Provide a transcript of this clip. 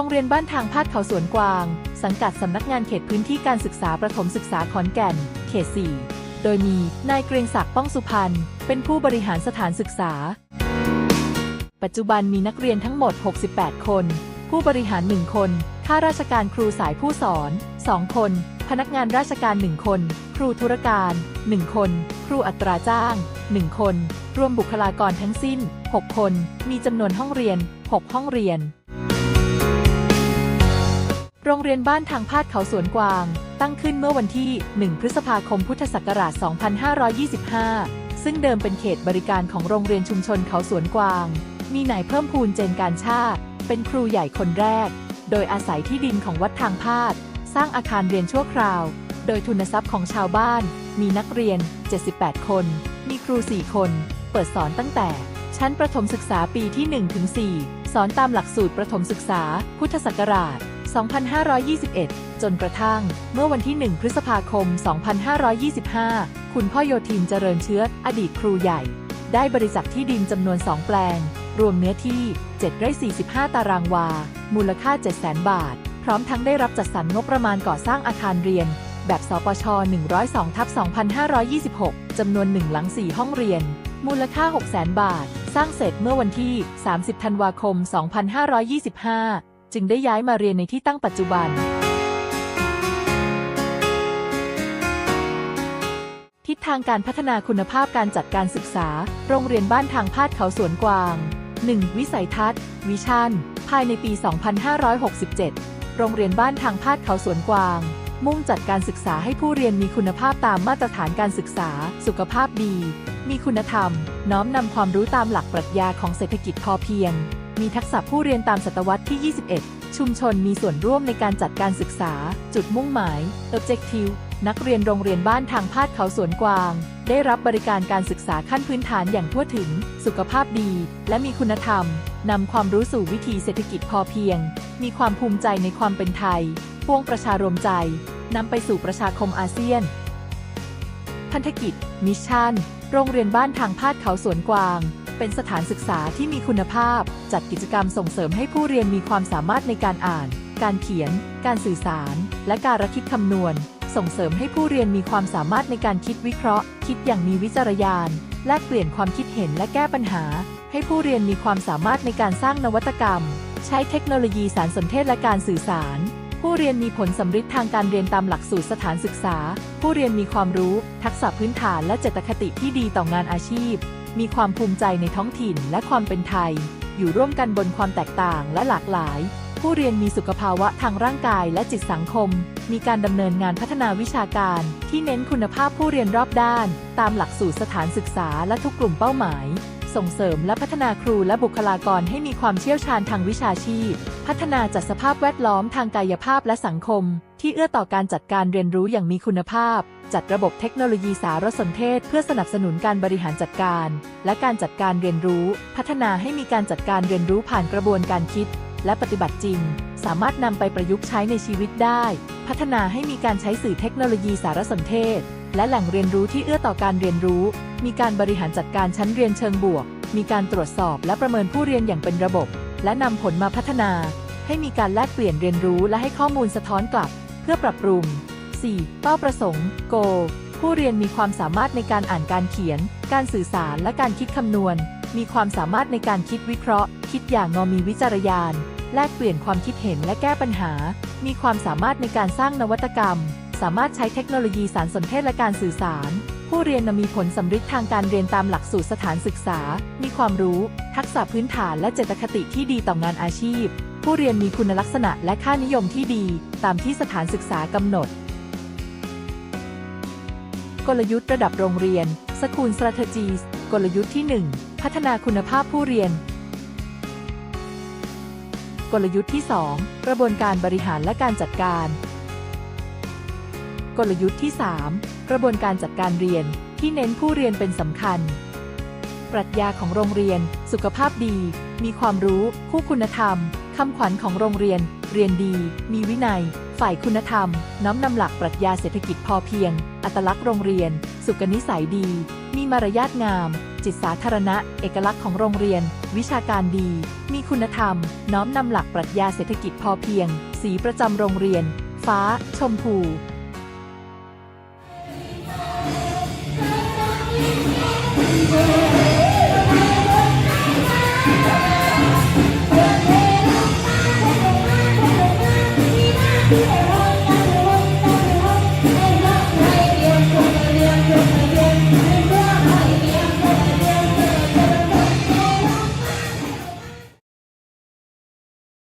โรงเรียนบ้านทางพาดเขาสวนกวาง สังกัดสำนักงานเขตพื้นที่การศึกษาประถมศึกษาขอนแก่น เขต 4 โดยมีนายเกรียงศักดิ์ป้องสุพรรณเป็นผู้บริหารสถานศึกษา ปัจจุบันมีนักเรียนทั้งหมด 68 คน ผู้บริหาร 1 คนข้าราชการครูสายผู้สอน 2 คน พนักงานราชการ 1 คน ครูธุรการ 1 คน ครูอัตราจ้าง 1 คน รวมบุคลากรทั้งสิ้น 6 คน มีจำนวนห้องเรียน 6 ห้องเรียน โรงเรียนบ้านทางพาดเขาสวนกวาง ตั้งขึ้นเมื่อวันที่ 1 พฤษภาคมพุทธศักราช 2525 ซึ่งเดิมเป็นเขตบริการของโรงเรียนชุมชนเขาสวนกวาง มีนายเพิ่มพูนเจนการชาติเป็นครูใหญ่คนแรก โดยอาศัยที่ดินของวัดทางพาด สร้างอาคารเรียนชั่วคราว โดยทุนทรัพย์ของชาวบ้าน มีนักเรียน 78 คน มีครู 4 คน เปิดสอนตั้งแต่ ชั้นประถมศึกษาปีที่1ถึง4สอนตามหลักสูตรประถมศึกษา พุทธศักราช 2521 จนกระทั่ง เมื่อวันที่ 1 พฤษภาคม 2525 คุณพ่อโยธินเจริญเชื้อ อดีตครูใหญ่ ได้บริจาคที่ดินจำนวน 2 แปลง รวมเนื้อที่ 7ไร่45 ตารางวา มูลค่า 700,000 บาท พร้อมทั้งได้รับจัดสรรงบประมาณก่อสร้างอาคารเรียน แบบสปช 102ทับ2526 จำนวน 1 หลัง 4 ห้องเรียน มูลค่า 600,000 บาท สร้างเสร็จเมื่อวันที่ 30 ธันวาคม 2525 จึงได้ย้ายมาเรียนในที่ตั้งปัจจุบัน ทิศทางการพัฒนาคุณภาพการจัดการศึกษา โรงเรียนบ้านทางพาดเขาสวนกวาง 1. วิสัยทัศน์วิชั่น ภายในปี 2567 โรงเรียนบ้านทางพาดเขาสวนกวาง มุ่งจัดการศึกษาให้ผู้เรียนมีคุณภาพตามมาตรฐานการศึกษา สุขภาพดี มีคุณธรรม น้อมนำความรู้ตามหลักปรัชญาของเศรษฐกิจพอเพียง มีทักษะผู้เรียนตามศตวรรษที่ 21 ชุมชนมีส่วนร่วมในการจัดการศึกษา จุดมุ่งหมาย objective นักเรียนโรงเรียนบ้านทางพาดเขาสวนกวาง ได้รับบริการการศึกษาขั้นพื้นฐานอย่างทั่วถึง สุขภาพดี และมีคุณธรรม นำความรู้สู่วิถีเศรษฐกิจพอเพียง มีความภูมิใจในความเป็นไทยพ่วงประชารวมใจ นำไปสู่ประชาคมอาเซียน พันธกิจ มิชชั่น โรงเรียนบ้านทางพาดเขาสวนกวาง เป็นสถานศึกษาที่มีคุณภาพ จัดกิจกรรมส่งเสริมให้ผู้เรียนมีความสามารถในการอ่าน การเขียน การสื่อสาร และการระคิดคำนวณ ส่งเสริมให้ผู้เรียนมีความสามารถในการคิดวิเคราะห์ คิดอย่างมีวิจารณญาณแลกเปลี่ยนความคิดเห็นและแก้ปัญหา ให้ผู้เรียนมีความสามารถในการสร้างนวัตกรรม ใช้เทคโนโลยีสารสนเทศและการสื่อสาร ผู้เรียนมีผลสำฤทธิ์ทางการเรียนตามหลักสูตรสถานศึกษา ผู้เรียนมีความรู้ ทักษะพื้นฐานและเจตคติที่ดีต่องานอาชีพ มีความภูมิใจในท้องถิ่นและความเป็นไทย อยู่ร่วมกันบนความแตกต่างและหลากหลาย ผู้เรียนมีสุขภาวะทางร่างกายและจิตสังคม มีการดำเนินงานพัฒนาวิชาการ ที่เน้นคุณภาพผู้เรียนรอบด้าน ตามหลักสูตรสถานศึกษาและทุกกลุ่มเป้าหมาย ส่งเสริมและพัฒนาครูและบุคลากรให้มีความเชี่ยวชาญทางวิชาชีพ พัฒนาจัดสภาพแวดล้อมทางกายภาพและสังคม ที่เอื้อต่อการจัดการเรียนรู้อย่างมีคุณภาพ จัดระบบเทคโนโลยีสารสนเทศ เพื่อสนับสนุนการบริหารจัดการ และการจัดการเรียนรู้ พัฒนาให้มีการจัดการเรียนรู้ผ่านกระบวนการคิด และปฏิบัติจริง สามารถนำไปประยุกต์ใช้ในชีวิตได้ พัฒนาให้มีการใช้สื่อเทคโนโลยีสารสนเทศ และแหล่งเรียนรู้ที่เอื้อต่อการเรียนรู้ มีการบริหารจัดการชั้นเรียนเชิงบวก มีการตรวจสอบและประเมินผู้เรียนอย่างเป็นระบบ และนำผลมาพัฒนา ให้มีการแลกเปลี่ยนเรียนรู้และให้ข้อมูลสะท้อนกลับ เพื่อปรับปรุง 4. เป้าประสงค์ Go ผู้เรียนมีความสามารถในการอ่านการเขียน การสื่อสารและการคิดคำนวณ มีความสามารถในการคิดวิเคราะห์ คิดอย่างงอมีวิจารณญาณแลกเปลี่ยนความคิดเห็นและแก้ปัญหา มีความสามารถในการสร้างนวัตกรรม สามารถใช้เทคโนโลยีสารสนเทศและการสื่อสาร ผู้เรียนมีผลสำฤทธิ์ทางการเรียนตามหลักสูตรสถานศึกษา มีความรู้ ทักษะพื้นฐานและเจตคติที่ดีต่องานอาชีพ ผู้เรียนมีคุณลักษณะและค่านิยมที่ดี ตามที่สถานศึกษากำหนด กลยุทธ์ระดับโรงเรียน School Strategies กลยุทธ์ที่ 1 พัฒนาคุณภาพผู้เรียน กลยุทธ์ที่ 2 กระบวนการบริหารและการจัดการ กลยุทธ์ที่ 3 กระบวนการจัดการเรียนที่เน้นผู้เรียนเป็นสำคัญ ปรัชญาของโรงเรียน สุขภาพดี มีความรู้ คู่คุณธรรมคำขวัญของโรงเรียน เรียนดี มีวินัย ฝ่ายคุณธรรม น้อมนำหลักปรัชญาเศรษฐกิจพอเพียง อัตลักษณ์โรงเรียน สุขนิสัยดี มีมารยาทงาม จิจิตสาธารณะ เอกลักษณ์ของโรงเรียน วิชาการดี มีคุณธรรม น้อมนำหลักปรัชญาเศรษฐกิจพอเพียง สีประจำโรงเรียน ฟ้า ชมพู We will.